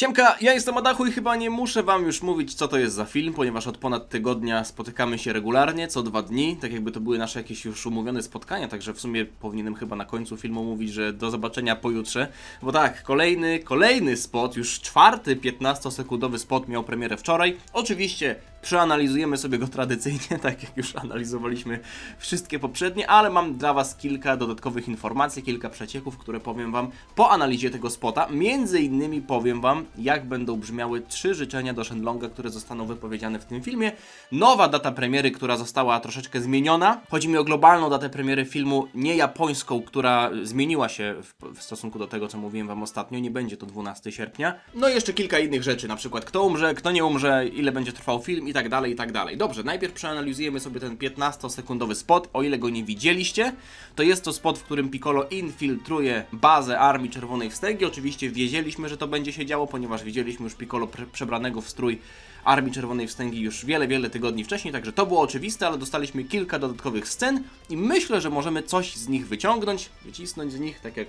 Siemka, ja jestem Adachu i chyba nie muszę wam już mówić co to jest za film, ponieważ od ponad tygodnia spotykamy się regularnie, co dwa dni, tak jakby to były nasze jakieś już umówione spotkania, także w sumie powinienem chyba na końcu filmu mówić, że do zobaczenia pojutrze, bo tak, kolejny, kolejny spot, już czwarty 15-sekundowy spot miał premierę wczoraj, oczywiście przeanalizujemy sobie go tradycyjnie, tak jak już analizowaliśmy wszystkie poprzednie, ale mam dla was kilka dodatkowych informacji, kilka przecieków, które powiem wam po analizie tego spota, między innymi powiem wam, jak będą brzmiały trzy życzenia do Shenlonga, które zostaną wypowiedziane w tym filmie. Nowa data premiery, która została troszeczkę zmieniona. Chodzi mi o globalną datę premiery filmu, nie japońską, która zmieniła się w, w stosunku do tego, co mówiłem wam ostatnio. Nie będzie to 12 sierpnia. No i jeszcze kilka innych rzeczy, na przykład kto umrze, kto nie umrze, ile będzie trwał film i tak dalej, i tak dalej. Dobrze, najpierw przeanalizujemy sobie ten 15-sekundowy spot. O ile go nie widzieliście, to jest to spot, w którym Piccolo infiltruje bazę Armii Czerwonej Wstęgi. Oczywiście wiedzieliśmy, że to będzie się działo, ponieważ widzieliśmy już Piccolo przebranego w strój Armii Czerwonej Wstęgi już wiele, wiele tygodni wcześniej, także to było oczywiste, ale dostaliśmy kilka dodatkowych scen i myślę, że możemy coś z nich wyciągnąć, wycisnąć z nich, tak jak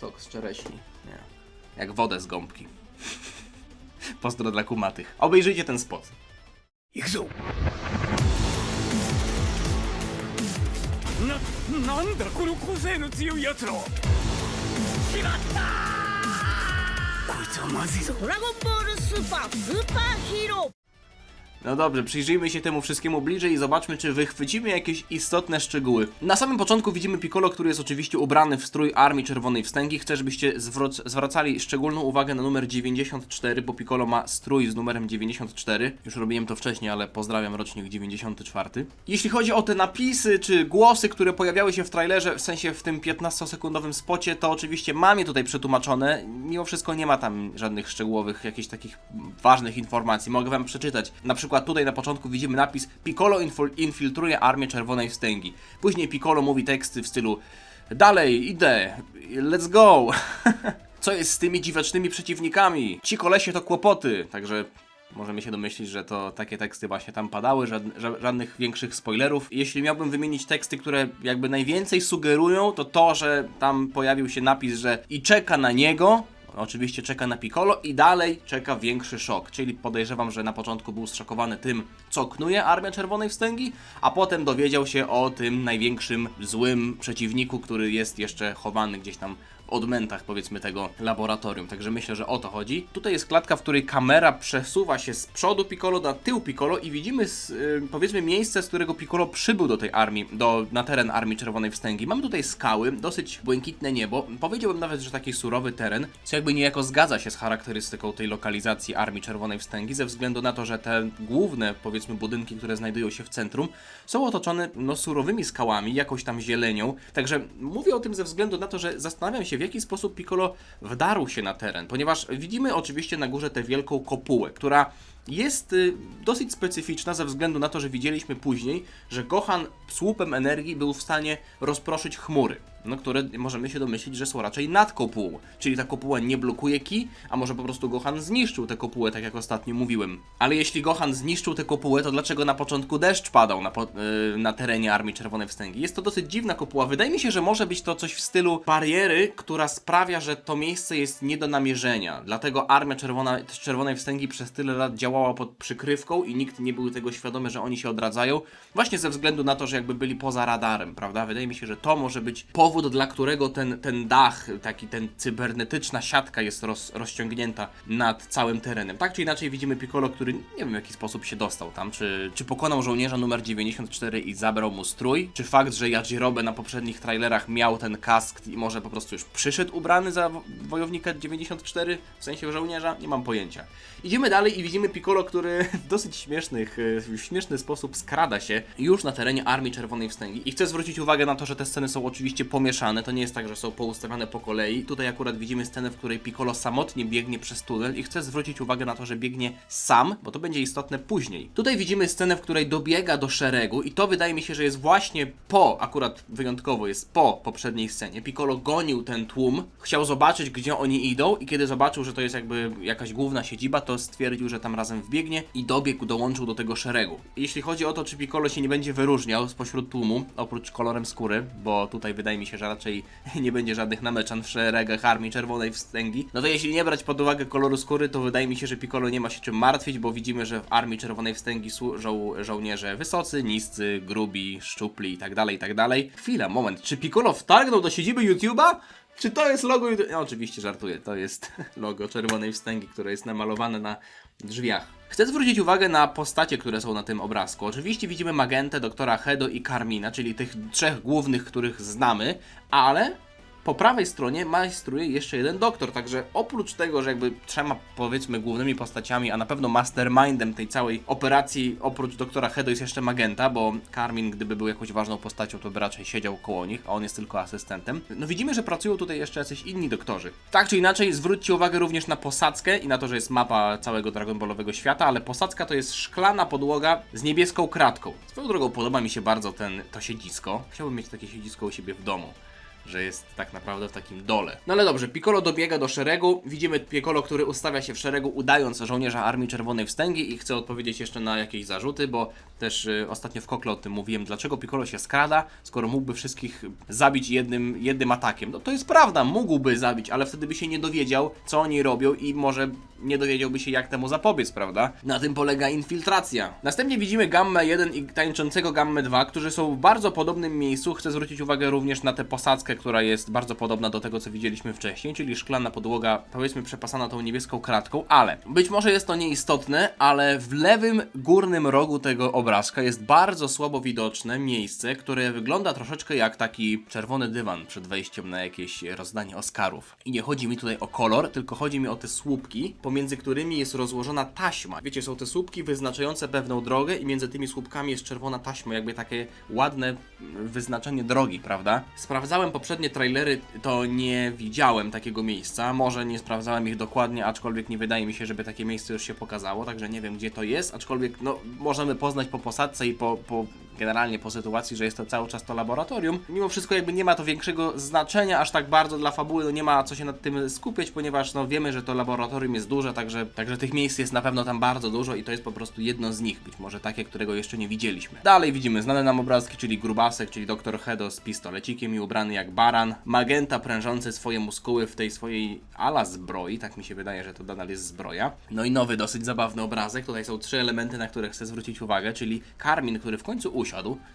sok z czereśni, nie, jak wodę z gąbki. Pozdro dla kumatych. Obejrzyjcie ten spot. 行くぞ。な、なんだこの個性の強い奴らは。決まったこいつはまずいぞ。ドラゴンボールスーパースーパーヒーロー No dobrze, przyjrzyjmy się temu wszystkiemu bliżej i zobaczmy, czy wychwycimy jakieś istotne szczegóły. Na samym początku widzimy Piccolo, który jest oczywiście ubrany w strój Armii Czerwonej Wstęgi. Chcę, żebyście zwracali szczególną uwagę na numer 94, bo Piccolo ma strój z numerem 94. Już robiłem to wcześniej, ale pozdrawiam rocznik 94. Jeśli chodzi o te napisy czy głosy, które pojawiały się w trailerze, w sensie w tym 15-sekundowym spocie, to oczywiście mam je tutaj przetłumaczone. Mimo wszystko nie ma tam żadnych szczegółowych, jakichś takich ważnych informacji. Mogę wam przeczytać. Na przykład tutaj na początku widzimy napis Piccolo infil- infiltruje Armię Czerwonej Wstęgi. Później Piccolo mówi teksty w stylu Dalej, idę, let's go. Co jest z tymi dziwacznymi przeciwnikami? Ci kolesie to kłopoty. Także Możemy się domyślić, że to takie teksty właśnie tam padały, żad, ża- żadnych większych spoilerów. Jeśli miałbym wymienić teksty, które jakby najwięcej sugerują, to to, że tam pojawił się napis, że i czeka na niego, oczywiście czeka na Piccolo i dalej czeka większy szok. Czyli podejrzewam, że na początku był zszokowany tym, co knuje Armia Czerwonej Wstęgi, a potem dowiedział się o tym największym złym przeciwniku, który jest jeszcze chowany gdzieś tam odmętach powiedzmy tego laboratorium. Także myślę, że o to chodzi. Tutaj jest klatka, w której kamera przesuwa się z przodu Piccolo na tył Piccolo i widzimy z, y, powiedzmy miejsce, z którego Piccolo przybył do tej armii, do, na teren Armii Czerwonej Wstęgi. Mamy tutaj skały, dosyć błękitne niebo. Powiedziałbym nawet, że taki surowy teren, co jakby niejako zgadza się z charakterystyką tej lokalizacji Armii Czerwonej Wstęgi, ze względu na to, że te główne, powiedzmy, budynki, które znajdują się w centrum, są otoczone no, surowymi skałami, jakąś tam zielenią. Także mówię o tym ze względu na to, że zastanawiam się, w jaki sposób Piccolo wdarł się na teren, ponieważ widzimy oczywiście na górze tę wielką kopułę, która jest y, dosyć specyficzna ze względu na to, że widzieliśmy później, że Gohan słupem energii był w stanie rozproszyć chmury, no, które możemy się domyślić, że są raczej nad kopułą. Czyli ta kopuła nie blokuje ki, a może po prostu Gohan zniszczył tę kopułę, tak jak ostatnio mówiłem. Ale jeśli Gohan zniszczył tę kopułę, to dlaczego na początku deszcz padał na, po, y, na terenie Armii Czerwonej Wstęgi? Jest to dosyć dziwna kopuła. Wydaje mi się, że może być to coś w stylu bariery, która sprawia, że to miejsce jest nie do namierzenia. Dlatego Armia Czerwona, Czerwonej Wstęgi przez tyle lat działała pod przykrywką i nikt nie był tego świadomy, że oni się odradzają. Właśnie ze względu na to, że jakby byli poza radarem, prawda? Wydaje mi się, że to może być powód, dla którego ten, ten dach, taki ten cybernetyczna siatka jest roz, rozciągnięta nad całym terenem. Tak czy inaczej widzimy Piccolo, który nie wiem w jaki sposób się dostał tam, czy, czy pokonał żołnierza numer 94 i zabrał mu strój, czy fakt, że Yajirobe na poprzednich trailerach miał ten kask i może po prostu już przyszedł ubrany za wo- wojownika 94, w sensie żołnierza, nie mam pojęcia. Idziemy dalej i widzimy Piccolo, który w dosyć śmiesznych, w śmieszny sposób skrada się już na terenie Armii Czerwonej Wstęgi. I chcę zwrócić uwagę na to, że te sceny są oczywiście pomieszane, to nie jest tak, że są poustawiane po kolei. Tutaj akurat widzimy scenę, w której Piccolo samotnie biegnie przez tunel i chcę zwrócić uwagę na to, że biegnie sam, bo to będzie istotne później. Tutaj widzimy scenę, w której dobiega do szeregu i to wydaje mi się, że jest właśnie po, akurat wyjątkowo jest po poprzedniej scenie. Piccolo gonił ten tłum, chciał zobaczyć, gdzie oni idą i kiedy zobaczył, że to jest jakby jakaś główna siedziba, to stwierdził, że tam razem wbiegnie i dobiegł, dołączył do tego szeregu. Jeśli chodzi o to, czy Piccolo się nie będzie wyróżniał spośród tłumu, oprócz kolorem skóry, bo tutaj wydaje mi się, się, że raczej nie będzie żadnych nameczan w szeregach Armii Czerwonej Wstęgi. No to jeśli nie brać pod uwagę koloru skóry, to wydaje mi się, że Piccolo nie ma się czym martwić, bo widzimy, że w Armii Czerwonej Wstęgi służą żołnierze wysocy, niscy, grubi, szczupli i tak dalej, i tak. Chwila, moment, czy Piccolo wtargnął do siedziby YouTube'a? Czy to jest logo? YouTube? No, oczywiście żartuję, to jest logo Czerwonej Wstęgi, które jest namalowane na drzwiach. Chcę zwrócić uwagę na postacie, które są na tym obrazku. Oczywiście widzimy Magentę, doktora Hedo i Carmina, czyli tych trzech głównych, których znamy, ale po prawej stronie majstruje jeszcze jeden doktor, także oprócz tego, że jakby trzema powiedzmy głównymi postaciami, a na pewno mastermindem tej całej operacji, oprócz doktora Hedo jest jeszcze Magenta, bo Carmin gdyby był jakąś ważną postacią, to by raczej siedział koło nich, a on jest tylko asystentem. No widzimy, że pracują tutaj jeszcze jacyś inni doktorzy. Tak czy inaczej, zwróćcie uwagę również na posadzkę i na to, że jest mapa całego Dragon Ballowego świata, ale posadzka to jest szklana podłoga z niebieską kratką. Swoją drogą podoba mi się bardzo ten, to siedzisko. Chciałbym mieć takie siedzisko u siebie w domu że jest tak naprawdę w takim dole. No ale dobrze, Piccolo dobiega do szeregu. Widzimy Piccolo, który ustawia się w szeregu, udając żołnierza Armii Czerwonej Wstęgi i chcę odpowiedzieć jeszcze na jakieś zarzuty, bo też y, ostatnio w Kokle o tym mówiłem, dlaczego Piccolo się skrada, skoro mógłby wszystkich zabić jednym, jednym atakiem. No to jest prawda, mógłby zabić, ale wtedy by się nie dowiedział, co oni robią i może nie dowiedziałby się, jak temu zapobiec, prawda? Na tym polega infiltracja. Następnie widzimy Gammę 1 i tańczącego Gammę 2, którzy są w bardzo podobnym miejscu. Chcę zwrócić uwagę również na tę posadzkę, która jest bardzo podobna do tego, co widzieliśmy wcześniej, czyli szklana podłoga, powiedzmy przepasana tą niebieską kratką, ale być może jest to nieistotne, ale w lewym górnym rogu tego obrazka jest bardzo słabo widoczne miejsce, które wygląda troszeczkę jak taki czerwony dywan przed wejściem na jakieś rozdanie Oscarów. I nie chodzi mi tutaj o kolor, tylko chodzi mi o te słupki, pomiędzy którymi jest rozłożona taśma. Wiecie, są te słupki wyznaczające pewną drogę i między tymi słupkami jest czerwona taśma, jakby takie ładne wyznaczenie drogi, prawda? Sprawdzałem poprzednie trailery, to nie widziałem takiego miejsca. Może nie sprawdzałem ich dokładnie, aczkolwiek nie wydaje mi się, żeby takie miejsce już się pokazało, także nie wiem gdzie to jest, aczkolwiek no możemy poznać po posadce i po, po generalnie po sytuacji, że jest to cały czas to laboratorium. Mimo wszystko jakby nie ma to większego znaczenia aż tak bardzo dla fabuły, no nie ma co się nad tym skupiać, ponieważ no wiemy, że to laboratorium jest duże, także, także tych miejsc jest na pewno tam bardzo dużo i to jest po prostu jedno z nich, być może takie, którego jeszcze nie widzieliśmy. Dalej widzimy znane nam obrazki, czyli Grubasek, czyli Dr. Hedo z pistolecikiem i ubrany jak baran, Magenta prężący swoje muskuły w tej swojej ala zbroi, tak mi się wydaje, że to nadal jest zbroja. No i nowy, dosyć zabawny obrazek, tutaj są trzy elementy, na które chcę zwrócić uwagę, czyli Karmin, który w końcu usiadł,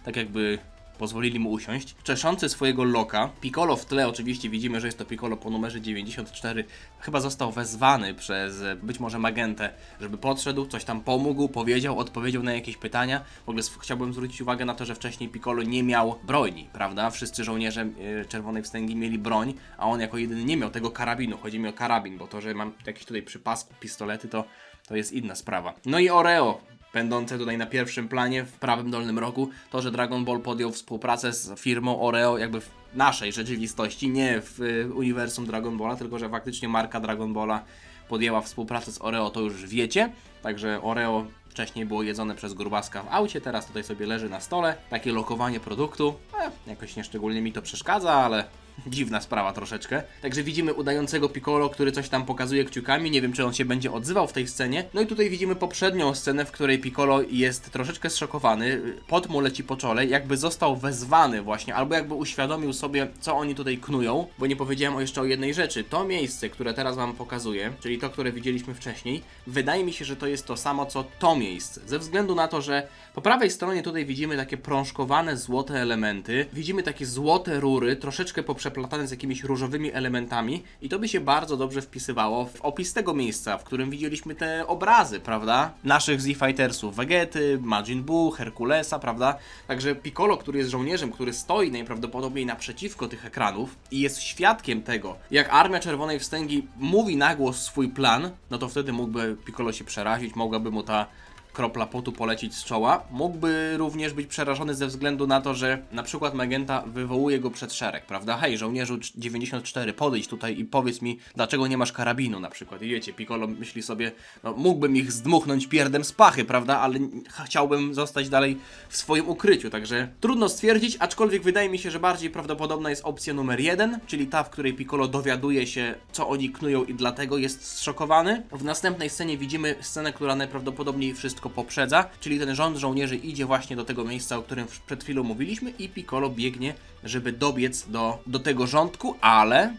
tak jakby pozwolili mu usiąść, czeszący swojego loka. Piccolo w tle oczywiście widzimy, że jest to Piccolo po numerze 94. Chyba został wezwany przez być może Magentę, żeby podszedł, coś tam pomógł, powiedział, odpowiedział na jakieś pytania. W ogóle chciałbym zwrócić uwagę na to, że wcześniej Piccolo nie miał broni, prawda? Wszyscy żołnierze e, Czerwonej Wstęgi mieli broń, a on jako jedyny nie miał tego karabinu. Chodzi mi o karabin, bo to, że mam jakieś tutaj przy pasku pistolety, to, to jest inna sprawa. No i Oreo, będące tutaj na pierwszym planie w prawym dolnym rogu, to, że Dragon Ball podjął współpracę z firmą Oreo jakby w naszej rzeczywistości, nie w y, uniwersum Dragon Balla, tylko że faktycznie marka Dragon Balla podjęła współpracę z Oreo, to już wiecie. Także Oreo wcześniej było jedzone przez Grubaska w aucie, teraz tutaj sobie leży na stole. Takie lokowanie produktu, e, jakoś nieszczególnie mi to przeszkadza, ale dziwna sprawa troszeczkę. Także widzimy udającego Piccolo, który coś tam pokazuje kciukami, nie wiem czy on się będzie odzywał w tej scenie. No i tutaj widzimy poprzednią scenę, w której Piccolo jest troszeczkę zszokowany, pot mu leci po czole, jakby został wezwany właśnie, albo jakby uświadomił sobie, co oni tutaj knują, bo nie powiedziałem jeszcze o jednej rzeczy. To miejsce, które teraz wam pokazuję, czyli to, które widzieliśmy wcześniej, wydaje mi się, że to jest to samo, co to miejsce. Ze względu na to, że po prawej stronie tutaj widzimy takie prążkowane złote elementy, widzimy takie złote rury, troszeczkę poprzeplatane z jakimiś różowymi elementami i to by się bardzo dobrze wpisywało w opis tego miejsca, w którym widzieliśmy te obrazy, prawda? Naszych Z-Fightersów, Vegety, Majin Buu, Herkulesa, prawda? Także Piccolo, który jest żołnierzem, który stoi najprawdopodobniej naprzeciwko tych ekranów i jest świadkiem tego, jak Armia Czerwonej Wstęgi mówi na głos swój plan, no to wtedy mógłby Piccolo się przerazić, mogłaby mu ta kropla potu polecić z czoła. Mógłby również być przerażony ze względu na to, że na przykład Magenta wywołuje go przed szereg, prawda? Hej, żołnierzu 94, podejdź tutaj i powiedz mi, dlaczego nie masz karabinu na przykład. I wiecie, Piccolo myśli sobie, no mógłbym ich zdmuchnąć pierdem z pachy, prawda? Ale chciałbym zostać dalej w swoim ukryciu, także trudno stwierdzić, aczkolwiek wydaje mi się, że bardziej prawdopodobna jest opcja numer jeden, czyli ta, w której Piccolo dowiaduje się, co oni knują i dlatego jest zszokowany. W następnej scenie widzimy scenę, która najprawdopodobniej wszystkich wszystko poprzedza, czyli ten rząd żołnierzy idzie właśnie do tego miejsca, o którym przed chwilą mówiliśmy i Piccolo biegnie, żeby dobiec do, do tego rządku, ale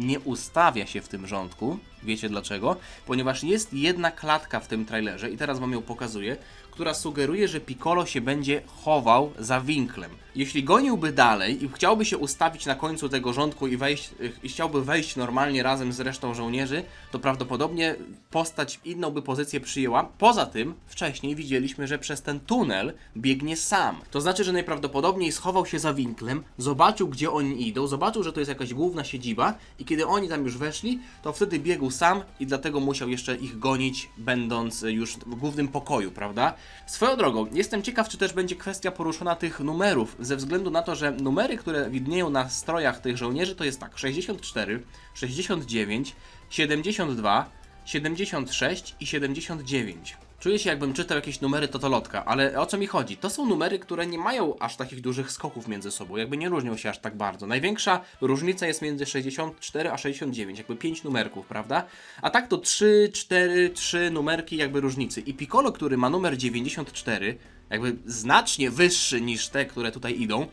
nie ustawia się w tym rządku. Wiecie dlaczego? Ponieważ jest jedna klatka w tym trailerze, i teraz wam ją pokazuję, która sugeruje, że Piccolo się będzie chował za winklem. Jeśli goniłby dalej i chciałby się ustawić na końcu tego rządku i, wejść, i chciałby wejść normalnie razem z resztą żołnierzy, to prawdopodobnie postać inną by pozycję przyjęła. Poza tym, wcześniej widzieliśmy, że przez ten tunel biegnie sam. To znaczy, że najprawdopodobniej schował się za winklem, zobaczył, gdzie oni idą, zobaczył, że to jest jakaś główna siedziba i kiedy oni tam już weszli, to wtedy biegł sam i dlatego musiał jeszcze ich gonić, będąc już w głównym pokoju, prawda? Swoją drogą, jestem ciekaw, czy też będzie kwestia poruszona tych numerów, ze względu na to, że numery, które widnieją na strojach tych żołnierzy, to jest tak: 64, 69, 72, 76 i 79. Czuję się jakbym czytał jakieś numery totolotka, ale o co mi chodzi? To są numery, które nie mają aż takich dużych skoków między sobą, jakby nie różnią się aż tak bardzo. Największa różnica jest między 64 a 69, jakby 5 numerków, prawda? A tak to 3, 4, 3 numerki jakby różnicy. I Piccolo, który ma numer 94, jakby znacznie wyższy niż te, które tutaj idą,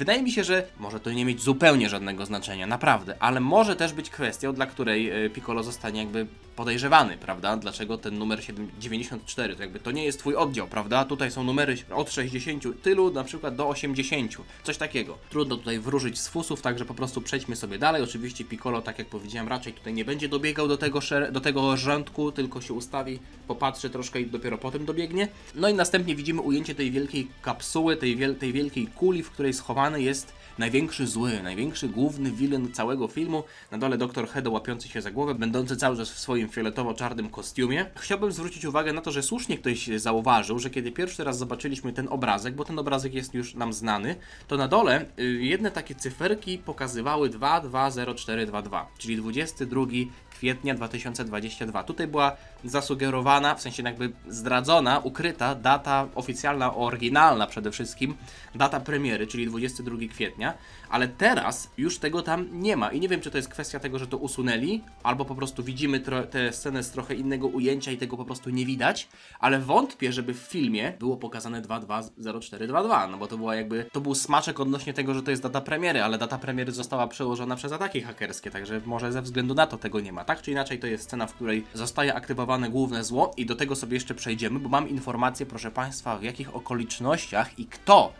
Wydaje mi się, że może to nie mieć zupełnie żadnego znaczenia, naprawdę, ale może też być kwestią, dla której e, Piccolo zostanie jakby podejrzewany, prawda? Dlaczego ten numer 7 94, to jakby to nie jest twój oddział, prawda? Tutaj są numery od 60 tylu na przykład do 80, coś takiego. Trudno tutaj wróżyć z fusów, także po prostu przejdźmy sobie dalej. Oczywiście Piccolo, tak jak powiedziałem, raczej tutaj nie będzie dobiegał do tego, do tego rządku, tylko się ustawi, popatrzy troszkę i dopiero potem dobiegnie. No i następnie widzimy ujęcie tej wielkiej kapsuły, tej, wiel- tej wielkiej kuli, w której schowany jest największy zły, największy główny wilen całego filmu. Na dole doktor Hedo łapiący się za głowę, będący cały czas w swoim fioletowo-czarnym kostiumie. Chciałbym zwrócić uwagę na to, że słusznie ktoś zauważył, że kiedy pierwszy raz zobaczyliśmy ten obrazek, bo ten obrazek jest już nam znany, to na dole y, jedne takie cyferki pokazywały 220422, czyli 22 kwietnia 2022. Tutaj była zasugerowana, w sensie jakby zdradzona, ukryta data oficjalna, oryginalna przede wszystkim, data premiery, czyli 22 kwietnia, ale teraz już tego tam nie ma i nie wiem, czy to jest kwestia tego, że to usunęli, albo po prostu widzimy tę scenę z trochę innego ujęcia i tego po prostu nie widać, ale wątpię, żeby w filmie było pokazane 220422, no bo to była jakby, to był smaczek odnośnie tego, że to jest data premiery, ale data premiery została przełożona przez ataki hakerskie, także może ze względu na to tego nie ma. Tak czy inaczej to jest scena, w której zostaje aktywowane główne zło i do tego sobie jeszcze przejdziemy, bo mam informację, proszę Państwa, w jakich okolicznościach i kto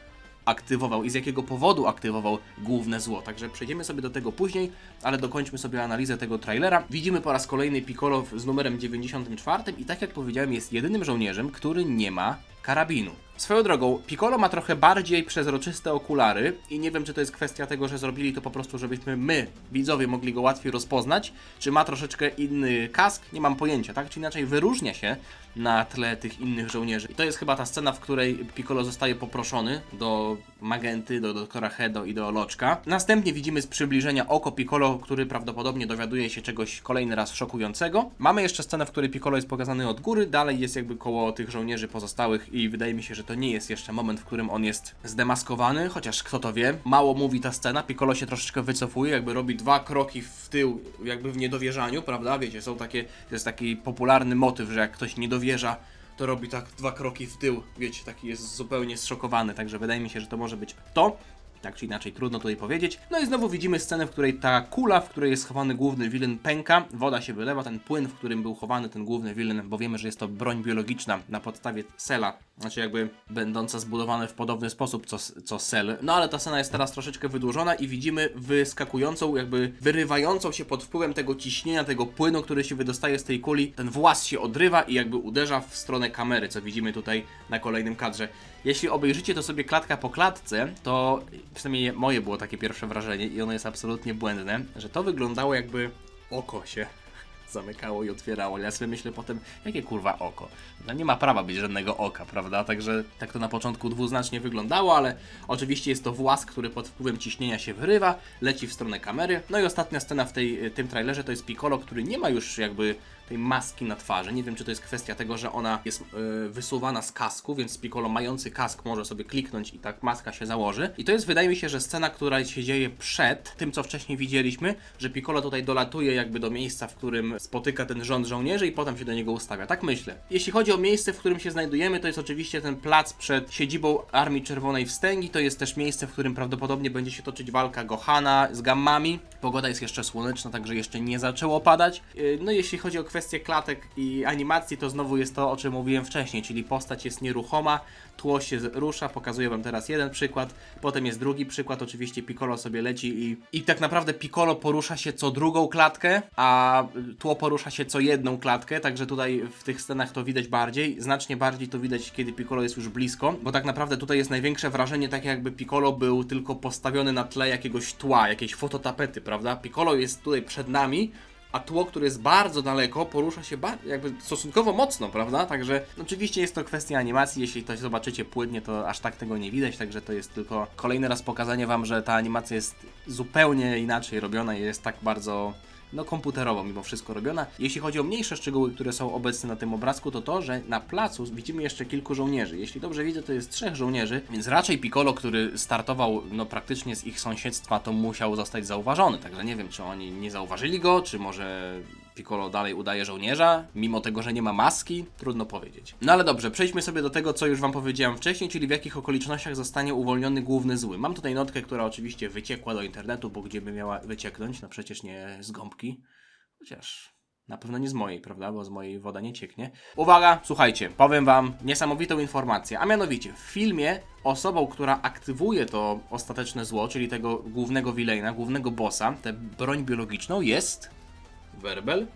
aktywował i z jakiego powodu aktywował główne zło. Także przejdziemy sobie do tego później, ale dokończmy sobie analizę tego trailera. Widzimy po raz kolejny Piccolo z numerem 94 i tak jak powiedziałem jest jedynym żołnierzem, który nie ma karabinu. Swoją drogą, Piccolo ma trochę bardziej przezroczyste okulary i nie wiem, czy to jest kwestia tego, że zrobili to po prostu, żebyśmy my, widzowie, mogli go łatwiej rozpoznać, czy ma troszeczkę inny kask, nie mam pojęcia, tak czy inaczej wyróżnia się na tle tych innych żołnierzy. I to jest chyba ta scena, w której Piccolo zostaje poproszony do Magenty, do doktora Hedo i do Loczka. Następnie widzimy z przybliżenia oko Piccolo, który prawdopodobnie dowiaduje się czegoś kolejny raz szokującego. Mamy jeszcze scenę, w której Piccolo jest pokazany od góry, dalej jest jakby koło tych żołnierzy pozostałych i wydaje mi się, że to nie jest jeszcze moment, w którym on jest zdemaskowany, chociaż kto to wie. Mało mówi ta scena, Piccolo się troszeczkę wycofuje, jakby robi dwa kroki w tył, jakby w niedowierzaniu, prawda? Wiecie, są takie, to jest taki popularny motyw, że jak ktoś nie dowierza, to robi tak dwa kroki w tył, wiecie, taki jest zupełnie zszokowany, także wydaje mi się, że to może być to. Tak czy inaczej, trudno tutaj powiedzieć. No i znowu widzimy scenę, w której ta kula, w której jest schowany główny wilen pęka, woda się wylewa, ten płyn, w którym był chowany ten główny wilen, bo wiemy, że jest to broń biologiczna na podstawie sela, znaczy jakby będąca zbudowana w podobny sposób co, co sel. No ale ta scena jest teraz troszeczkę wydłużona i widzimy wyskakującą, jakby wyrywającą się pod wpływem tego ciśnienia, tego płynu, który się wydostaje z tej kuli. Ten włas się odrywa i jakby uderza w stronę kamery, co widzimy tutaj na kolejnym kadrze. Jeśli obejrzycie to sobie klatka po klatce, to przynajmniej moje było takie pierwsze wrażenie i ono jest absolutnie błędne, że to wyglądało jakby oko się zamykało i otwierało. Ja sobie myślę potem, jakie kurwa oko? No nie ma prawa być żadnego oka, prawda? Także tak to na początku dwuznacznie wyglądało, ale oczywiście jest to włas, który pod wpływem ciśnienia się wyrywa, leci w stronę kamery. No i ostatnia scena w tej, tym trailerze to jest Piccolo, który nie ma już jakby tej maski na twarzy. Nie wiem, czy to jest kwestia tego, że ona jest e, wysuwana z kasku, więc Piccolo mający kask może sobie kliknąć i tak maska się założy. I to jest, wydaje mi się, że scena, która się dzieje przed tym, co wcześniej widzieliśmy, że Piccolo tutaj dolatuje jakby do miejsca, w którym spotyka ten rząd żołnierzy i potem się do niego ustawia. Tak myślę. Jeśli chodzi o miejsce, w którym się znajdujemy, to jest oczywiście ten plac przed siedzibą Armii Czerwonej Wstęgi. To jest też miejsce, w którym prawdopodobnie będzie się toczyć walka Gohana z gammami. Pogoda jest jeszcze słoneczna, także jeszcze nie zaczęło padać. Yy, No jeśli chodzi o kwestię klatek i animacji, to znowu jest to, o czym mówiłem wcześniej, czyli postać jest nieruchoma, tło się rusza, pokazuję wam teraz jeden przykład, potem jest drugi przykład, oczywiście Piccolo sobie leci i, i tak naprawdę Piccolo porusza się co drugą klatkę, a tło porusza się co jedną klatkę, także tutaj w tych scenach to widać bardziej, znacznie bardziej to widać, kiedy Piccolo jest już blisko, bo tak naprawdę tutaj jest największe wrażenie, tak jakby Piccolo był tylko postawiony na tle jakiegoś tła, jakiejś fototapety, prawda? Piccolo jest tutaj przed nami, a tło, które jest bardzo daleko, porusza się jakby stosunkowo mocno, prawda? Także oczywiście jest to kwestia animacji, jeśli to zobaczycie płynnie, to aż tak tego nie widać, także to jest tylko kolejny raz pokazanie wam, że ta animacja jest zupełnie inaczej robiona i jest tak bardzo no komputerowo mimo wszystko robiona. Jeśli chodzi o mniejsze szczegóły, które są obecne na tym obrazku, to to, że na placu widzimy jeszcze kilku żołnierzy. Jeśli dobrze widzę, to jest trzech żołnierzy, więc raczej Piccolo, który startował no praktycznie z ich sąsiedztwa, to musiał zostać zauważony. Także nie wiem, czy oni nie zauważyli go, czy może Piccolo dalej udaje żołnierza, mimo tego, że nie ma maski, trudno powiedzieć. No ale dobrze, przejdźmy sobie do tego, co już wam powiedziałem wcześniej, czyli w jakich okolicznościach zostanie uwolniony główny zły. Mam tutaj notkę, która oczywiście wyciekła do internetu, bo gdzie by miała wycieknąć? No przecież nie z gąbki. Chociaż na pewno nie z mojej, prawda? Bo z mojej woda nie cieknie. Uwaga, słuchajcie, powiem wam niesamowitą informację. A mianowicie, w filmie osobą, która aktywuje to ostateczne zło, czyli tego głównego villaina, głównego bossa, tę broń biologiczną, jest Werbel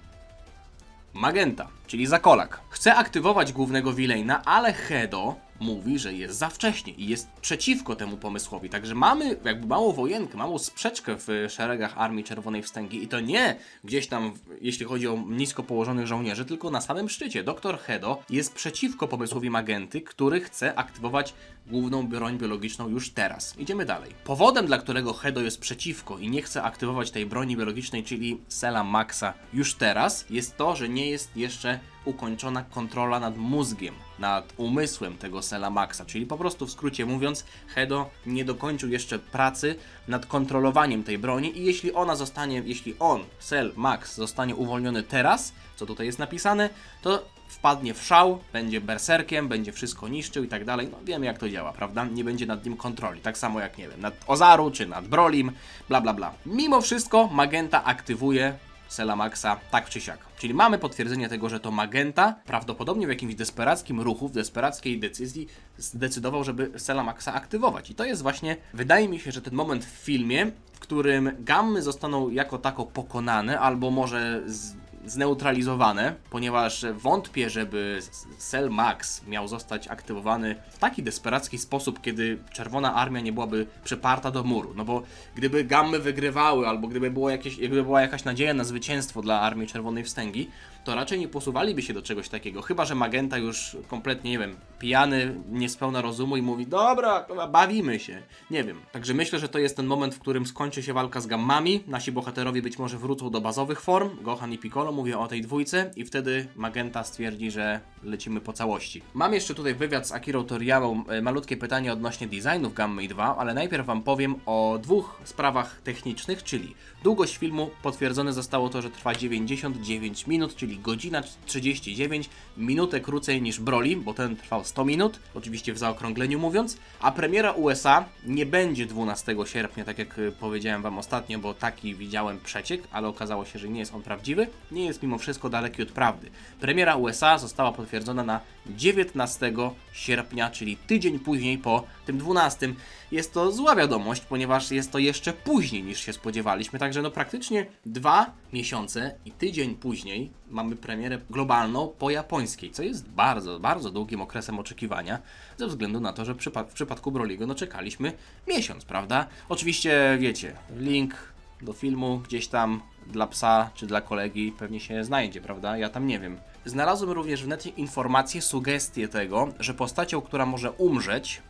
Magenta, czyli Zakolak. Chce aktywować głównego villaina, ale Hedo mówi, że jest za wcześnie i jest przeciwko temu pomysłowi. Także mamy jakby małą wojenkę, małą sprzeczkę w szeregach Armii Czerwonej Wstęgi i to nie gdzieś tam, jeśli chodzi o nisko położonych żołnierzy, tylko na samym szczycie. Doktor Hedo jest przeciwko pomysłowi Magenty, który chce aktywować główną broń biologiczną już teraz. Idziemy dalej. Powodem, dla którego Hedo jest przeciwko i nie chce aktywować tej broni biologicznej, czyli Sela Maxa już teraz, jest to, że nie jest jeszcze ukończona kontrola nad mózgiem, nad umysłem tego Sela Maxa, czyli po prostu w skrócie mówiąc, Hedo nie dokończył jeszcze pracy nad kontrolowaniem tej broni i jeśli ona zostanie, jeśli on, Sel Max zostanie uwolniony teraz, co tutaj jest napisane, to wpadnie w szał, będzie berserkiem, będzie wszystko niszczył i tak dalej. No wiemy jak to działa, prawda? Nie będzie nad nim kontroli. Tak samo jak, nie wiem, nad Ozaru czy nad Brolim, bla bla bla. Mimo wszystko Magenta aktywuje Sela Maxa tak czy siak. Czyli mamy potwierdzenie tego, że to Magenta prawdopodobnie w jakimś desperackim ruchu, w desperackiej decyzji zdecydował, żeby Sela Maxa aktywować. I to jest właśnie, wydaje mi się, że ten moment w filmie, w którym gammy zostaną jako tako pokonane, albo może z zneutralizowane, ponieważ wątpię, żeby Cell Max miał zostać aktywowany w taki desperacki sposób, kiedy Czerwona Armia nie byłaby przyparta do muru. No bo gdyby gammy wygrywały, albo gdyby, było jakieś, gdyby była jakaś nadzieja na zwycięstwo dla Armii Czerwonej Wstęgi, to raczej nie posuwaliby się do czegoś takiego. Chyba, że Magenta już kompletnie, nie wiem, pijany, niespełna rozumu i mówi, dobra, bawimy się. Nie wiem. Także myślę, że to jest ten moment, w którym skończy się walka z gammami. Nasi bohaterowie być może wrócą do bazowych form, Gohan i Piccolo, mówię o tej dwójce, i wtedy Magenta stwierdzi, że lecimy po całości. Mam jeszcze tutaj wywiad z Akirą Toriyamą, e, malutkie pytanie odnośnie designów Gammy 2, ale najpierw Wam powiem o dwóch sprawach technicznych, czyli długość filmu potwierdzone zostało to, że trwa 99 minut, czyli godzina 39, minutę krócej niż Broly, bo ten trwał 100 minut, oczywiście w zaokrągleniu mówiąc, a premiera USA nie będzie 12 sierpnia, tak jak y, powiedziałem Wam ostatnio, bo taki widziałem przeciek, ale okazało się, że nie jest on prawdziwy, nie jest mimo wszystko daleki od prawdy. Premiera USA została potwierdzona na 19 sierpnia, czyli tydzień później po tym 12. Jest to zła wiadomość, ponieważ jest to jeszcze później niż się spodziewaliśmy, także no praktycznie dwa miesiące i tydzień później mamy premierę globalną po japońskiej, co jest bardzo, bardzo długim okresem oczekiwania, ze względu na to, że w, przypa- w przypadku Broliego no czekaliśmy miesiąc, prawda? Oczywiście wiecie, link do filmu gdzieś tam dla psa czy dla kolegi pewnie się znajdzie, prawda? Ja tam nie wiem. Znalazłem również w necie informacje, sugestie tego, że postacią, która może umrzeć,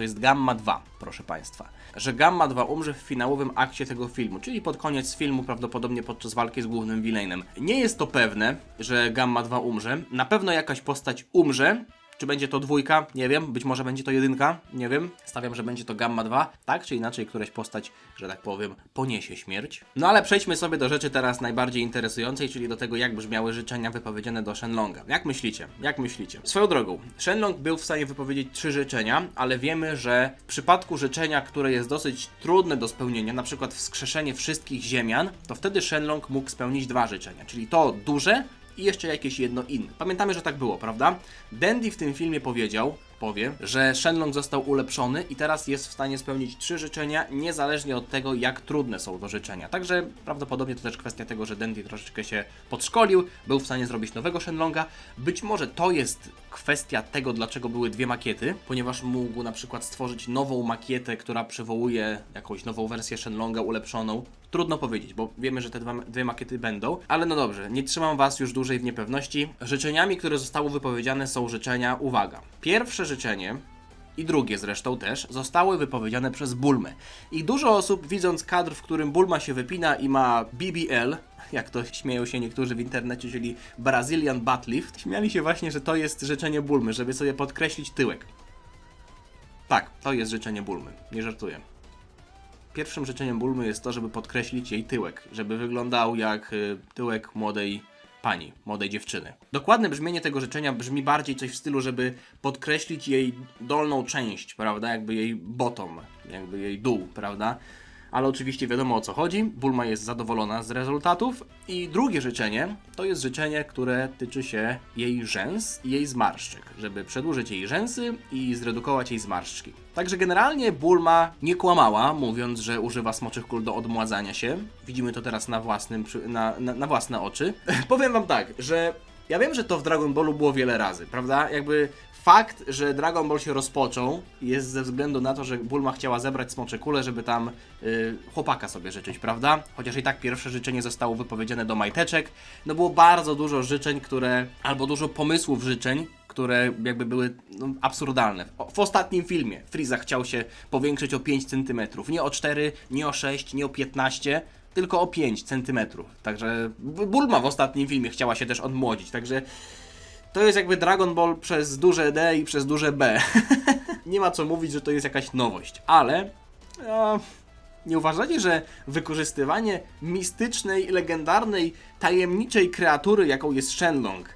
To jest Gamma 2, proszę Państwa. Że Gamma 2 umrze w finałowym akcie tego filmu, czyli pod koniec filmu, prawdopodobnie podczas walki z głównym villainem. Nie jest to pewne, że Gamma 2 umrze. Na pewno jakaś postać umrze, czy będzie to dwójka? Nie wiem. Być może będzie to jedynka? Nie wiem. Stawiam, że będzie to Gamma 2. Tak czy inaczej, któraś postać, że tak powiem, poniesie śmierć. No ale przejdźmy sobie do rzeczy teraz najbardziej interesującej, czyli do tego, jak brzmiały życzenia wypowiedziane do Shenlonga. Jak myślicie? Jak myślicie? Swoją drogą, Shenlong był w stanie wypowiedzieć trzy życzenia, ale wiemy, że w przypadku życzenia, które jest dosyć trudne do spełnienia, na przykład wskrzeszenie wszystkich ziemian, to wtedy Shenlong mógł spełnić dwa życzenia, czyli to duże i jeszcze jakieś jedno inne. Pamiętamy, że tak było, prawda? Dandy w tym filmie powiedział, powie, że Shenlong został ulepszony i teraz jest w stanie spełnić trzy życzenia, niezależnie od tego, jak trudne są to życzenia. Także prawdopodobnie to też kwestia tego, że Dandy troszeczkę się podszkolił, był w stanie zrobić nowego Shenlonga. Być może to jest kwestia tego, dlaczego były dwie makiety, ponieważ mógł na przykład stworzyć nową makietę, która przywołuje jakąś nową wersję Shenlonga ulepszoną. Trudno powiedzieć, bo wiemy, że te dwa, dwie makiety będą, ale no dobrze, nie trzymam Was już dłużej w niepewności. Życzeniami, które zostały wypowiedziane są życzenia, uwaga. Pierwsze życzenie i drugie zresztą też, zostały wypowiedziane przez Bulmę. I dużo osób, widząc kadr, w którym Bulma się wypina i ma BBL, jak to śmieją się niektórzy w internecie, czyli Brazilian Butt Lift, śmiali się właśnie, że to jest życzenie Bulmy, żeby sobie podkreślić tyłek. Tak, to jest życzenie Bulmy, nie żartuję. Pierwszym życzeniem Bulmy jest to, żeby podkreślić jej tyłek, żeby wyglądał jak y, tyłek młodej pani, młodej dziewczyny. Dokładne brzmienie tego życzenia brzmi bardziej coś w stylu, żeby podkreślić jej dolną część, prawda? Jakby jej bottom, jakby jej dół, prawda? Ale oczywiście wiadomo o co chodzi. Bulma jest zadowolona z rezultatów. I drugie życzenie to jest życzenie, które tyczy się jej rzęs i jej zmarszczek, żeby przedłużyć jej rzęsy i zredukować jej zmarszczki. Także generalnie Bulma nie kłamała, mówiąc, że używa smoczych kul do odmładzania się. Widzimy to teraz na, własnym, na, na, na własne oczy. Powiem wam tak, że ja wiem, że to w Dragon Ballu było wiele razy, prawda? Jakby fakt, że Dragon Ball się rozpoczął jest ze względu na to, że Bulma chciała zebrać smocze kule, żeby tam y, chłopaka sobie życzyć, prawda? Chociaż i tak pierwsze życzenie zostało wypowiedziane do majteczek. No było bardzo dużo życzeń, które, albo dużo pomysłów życzeń, które jakby były no, absurdalne. O, w ostatnim filmie Frieza chciał się powiększyć o 5 cm, nie o 4, nie o 6, nie o 15, tylko o 5 cm. Także Bulma w ostatnim filmie chciała się też odmłodzić, także to jest jakby Dragon Ball przez duże D i przez duże B. nie ma co mówić, że to jest jakaś nowość, ale no, nie uważacie, że wykorzystywanie mistycznej, legendarnej, tajemniczej kreatury, jaką jest Shenlong,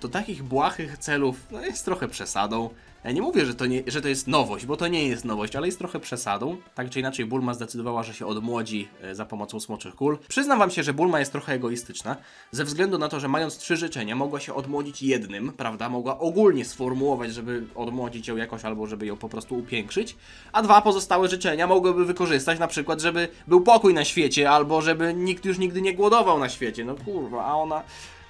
do takich błahych celów no jest trochę przesadą. Ja nie mówię, że to, nie, że to jest nowość, bo to nie jest nowość, ale jest trochę przesadą. Tak czy inaczej, Bulma zdecydowała, że się odmłodzi e, za pomocą smoczych kul. Przyznam wam się, że Bulma jest trochę egoistyczna, ze względu na to, że mając trzy życzenia, mogła się odmłodzić jednym, prawda? Mogła ogólnie sformułować, żeby odmłodzić ją jakoś, albo żeby ją po prostu upiększyć, a dwa pozostałe życzenia mogłyby wykorzystać, na przykład, żeby był pokój na świecie, albo żeby nikt już nigdy nie głodował na świecie. No kurwa, a ona.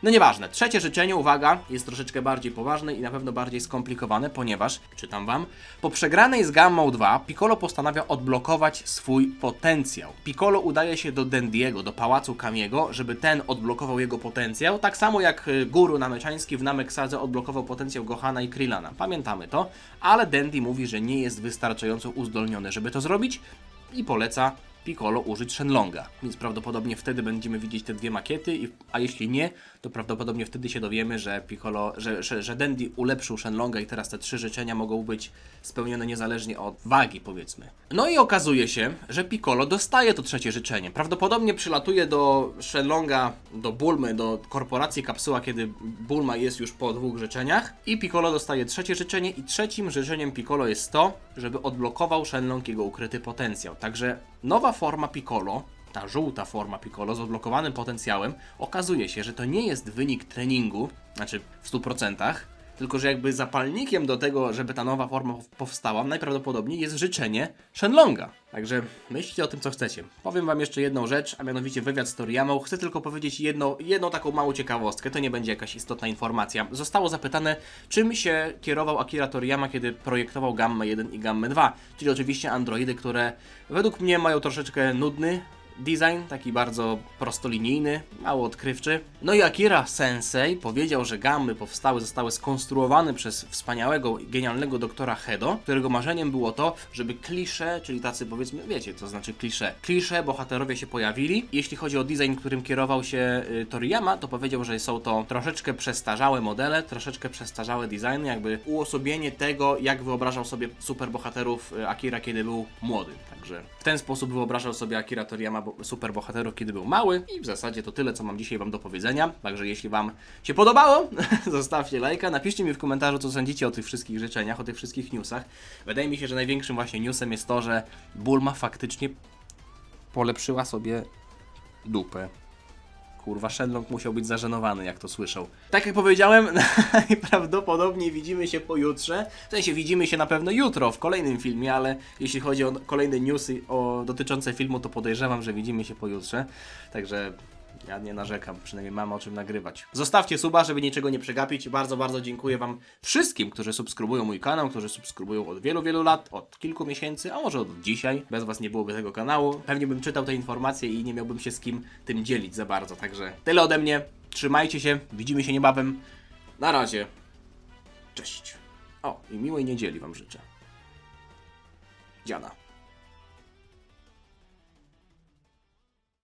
No nieważne. Trzecie życzenie, uwaga, jest troszeczkę bardziej poważne i na pewno bardziej skomplikowane, ponieważ, czytam wam, po przegranej z Gammą 2 Piccolo postanawia odblokować swój potencjał. Piccolo udaje się do Dendiego, do pałacu Kamiego, żeby ten odblokował jego potencjał, tak samo jak y, guru nameczański w Nameksadze odblokował potencjał Gohana i Krillana. Pamiętamy to, ale Dendi mówi, że nie jest wystarczająco uzdolniony, żeby to zrobić i poleca Piccolo użyć Shenlonga, więc prawdopodobnie wtedy będziemy widzieć te dwie makiety, a jeśli nie, to prawdopodobnie wtedy się dowiemy, że Piccolo, że, że, że Dandy ulepszył Shenlonga i teraz te trzy życzenia mogą być spełnione niezależnie od wagi, powiedzmy. No i okazuje się, że Piccolo dostaje to trzecie życzenie. Prawdopodobnie przylatuje do Shenlonga, do Bulmy, do korporacji Kapsuła, kiedy Bulma jest już po dwóch życzeniach i Piccolo dostaje trzecie życzenie i trzecim życzeniem Piccolo jest to, żeby odblokował Shenlong jego ukryty potencjał. Także nowa forma Piccolo, ta żółta forma Piccolo z odblokowanym potencjałem, okazuje się, że to nie jest wynik treningu, znaczy w 100%, tylko że jakby zapalnikiem do tego, żeby ta nowa forma powstała, najprawdopodobniej jest życzenie Shenlonga. Także myślcie o tym, co chcecie. Powiem wam jeszcze jedną rzecz, a mianowicie wywiad z Toriyamą. Chcę tylko powiedzieć jedno, jedną taką małą ciekawostkę, to nie będzie jakaś istotna informacja. Zostało zapytane, czym się kierował Akira Toriyama, kiedy projektował Gammę 1 i Gammę 2, czyli oczywiście androidy, które według mnie mają troszeczkę nudny design, taki bardzo prostolinijny, mało odkrywczy. No i Akira Sensei powiedział, że gamy powstały, zostały skonstruowane przez wspaniałego, genialnego doktora Hedo, którego marzeniem było to, żeby klisze, czyli tacy powiedzmy, wiecie co znaczy klisze, klisze bohaterowie się pojawili. Jeśli chodzi o design, którym kierował się y, Toriyama, to powiedział, że są to troszeczkę przestarzałe modele, troszeczkę przestarzałe designy, jakby uosobienie tego, jak wyobrażał sobie superbohaterów y, Akira, kiedy był młody. Także w ten sposób wyobrażał sobie Akira Toriyama superbohaterów, kiedy był mały i w zasadzie to tyle, co mam dzisiaj Wam do powiedzenia. Także jeśli Wam się podobało, zostawcie lajka, napiszcie mi w komentarzu, co sądzicie o tych wszystkich życzeniach, o tych wszystkich newsach. Wydaje mi się, że największym właśnie newsem jest to, że Bulma faktycznie polepszyła sobie dupę. Kurwa, Shenlong musiał być zażenowany, jak to słyszał. Tak jak powiedziałem, najprawdopodobniej widzimy się pojutrze. W sensie widzimy się na pewno jutro w kolejnym filmie, ale jeśli chodzi o kolejne newsy o, dotyczące filmu, to podejrzewam, że widzimy się pojutrze. Także ja nie narzekam, przynajmniej mam o czym nagrywać. Zostawcie suba, żeby niczego nie przegapić. Bardzo, bardzo dziękuję Wam wszystkim, którzy subskrybują mój kanał, którzy subskrybują od wielu, wielu lat, od kilku miesięcy, a może od dzisiaj. Bez Was nie byłoby tego kanału. Pewnie bym czytał te informacje i nie miałbym się z kim tym dzielić za bardzo. Także tyle ode mnie. Trzymajcie się, widzimy się niebawem. Na razie. Cześć. O, i miłej niedzieli Wam życzę. Dziana.